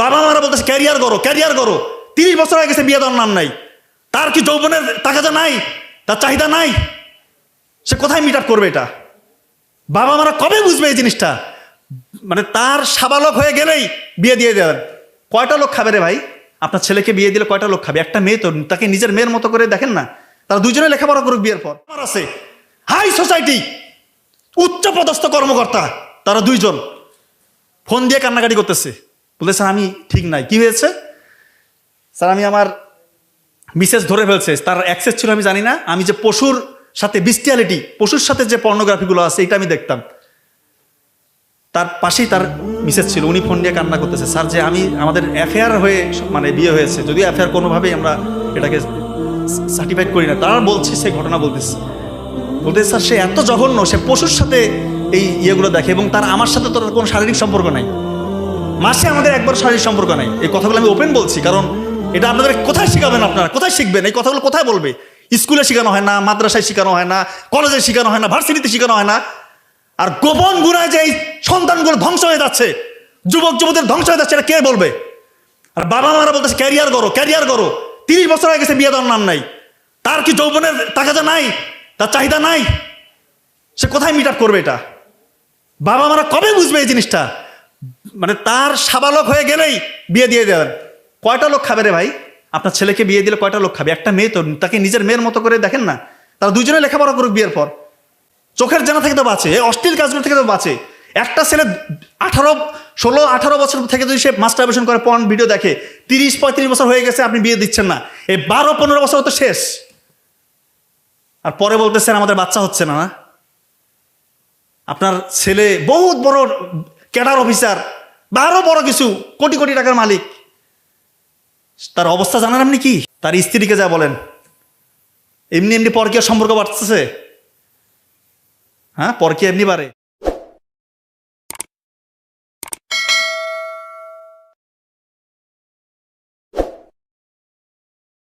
বাবা মারা বলতেছে ক্যারিয়ার করো ক্যারিয়ার করো। তিরিশ বছর হয়ে গেছে বিয়ে দেওয়ার নাম নাই। তার কি যৌবনের টাকাটা নাই? তার চাহিদা নাই? সে কোথায় মিট করবে এটা? বাবা মারা কবে বুঝবে এই জিনিসটা? মানে তার সাবালক হয়ে গেলেই বিয়ে দিয়ে দেবেন। কয়টা লোক খাবে রে ভাই? আপনার ছেলেকে বিয়ে দিলে কয়টা লোক খাবে? একটা মেয়ে তো, তাকে নিজের মেয়ের মতো করে দেখেন না? তারা দুজনে লেখাপড়া করুক বিয়ের পর। আমার আছে। High society! উচ্চ পদস্থ কর্মকর্তা, তারা দুইজন। ফোন দিয়ে কান্নাকাটি করতেছে। বলতে স্যার, আমি ঠিক নাই। কি হয়েছে? স্যার, আমি আমার মিসেস ধরে ফেলছে। তার অ্যাক্সেস ছিল, আমি জানি না। আমি যে পশুর সাথে বিস্টিয়ালিটি পশুর সাথে যে পর্নোগ্রাফিগুলো আছে, এটা আমি দেখতাম। তার পাশেই তার মিসেস ছিল, উনি ফোন নিয়ে কান্না করতেছে। স্যার, যে আমি, আমাদের অ্যাফেয়ার হয়ে মানে বিয়ে হয়েছে যদিও অ্যাফেয়ার কোনোভাবেই আমরা এটাকে সার্টিফাইড করি না। তারা বলছে, সে ঘটনা বলতেছে। বলতে স্যার, সে এত জঘন্য, সে পশুর সাথে এই ইয়েগুলো দেখে এবং তার আমার সাথে তোর কোনো শারীরিক সম্পর্ক নাই। মাসে আমাদের একবার শারীরিক সম্পর্ক নাই। এই কথাগুলো আমি ওপেন বলছি, কারণ এটা আপনাদের কোথায় শিখাবেন আপনারা? কোথায় শিখবেন? এই কথাগুলো কোথায় বলবে? স্কুলে শেখানো হয় না, মাদ্রাসায় শেখানো হয় না, কলেজে শেখানো হয় না, ভার্সিটিতে শেখানো হয় না। আর গোপন গুণায় যে এই সন্তানগুলো ধ্বংস হয়ে যাচ্ছে, যুবক, যুবতীর ধ্বংস হয়ে যাচ্ছে, এটা কে বলবে? আর বাবা মারা বলতেছে ক্যারিয়ার করো ক্যারিয়ার করো তিরিশ বছর হয়ে গেছে বিয়ে দেওয়ার নাম নাই। তার কি যৌবনের টাকাটা নাই? তার চাহিদা নাই? সে কোথায় মিট করবে এটা? বাবা মারা কবে বুঝবে এই জিনিসটা? মানে তার সাবালক হয়ে গেলেই বিয়ে দিয়ে দেবেন কয়টা লোক খাবে রে ভাই? আপনার ছেলেকে বিয়ে দিলে কয়টা লোক খাবে? একটা মেয়ে তো, তাকে নিজের মেয়ের মতো করে দেখেন না। তারা দুজনে লেখাপড়া করুক বিয়ের পর। চোখের জানা থেকে তো বাঁচে অশ্লীল কাজগুলো থেকে তো বাঁচে। একটা ছেলে আঠারো, ষোলো, আঠারো বছর থেকে যদি সে মাস্টারবেশন করে পর্ন ভিডিও দেখে, তিরিশ, পঁয়ত্রিশ বছর হয়ে গেছে, আপনি বিয়ে দিচ্ছেন না। এই বারো, পনেরো বছর তো শেষ। আর পরে বলতেছেন, আমাদের বাচ্চা হচ্ছে না না? আপনার ছেলে বহুত বড় ক্যাডার অফিসার বা আরও বড় কিছু, কোটি কোটি টাকার মালিক। তার অবস্থা জানার আপনি কি? তার স্ত্রীকে যা বলেন। এমনি এমনি পরকীয় সম্পর্ক বাড়তেছে হ্যাঁ পরকীয় এমনি বাড়ে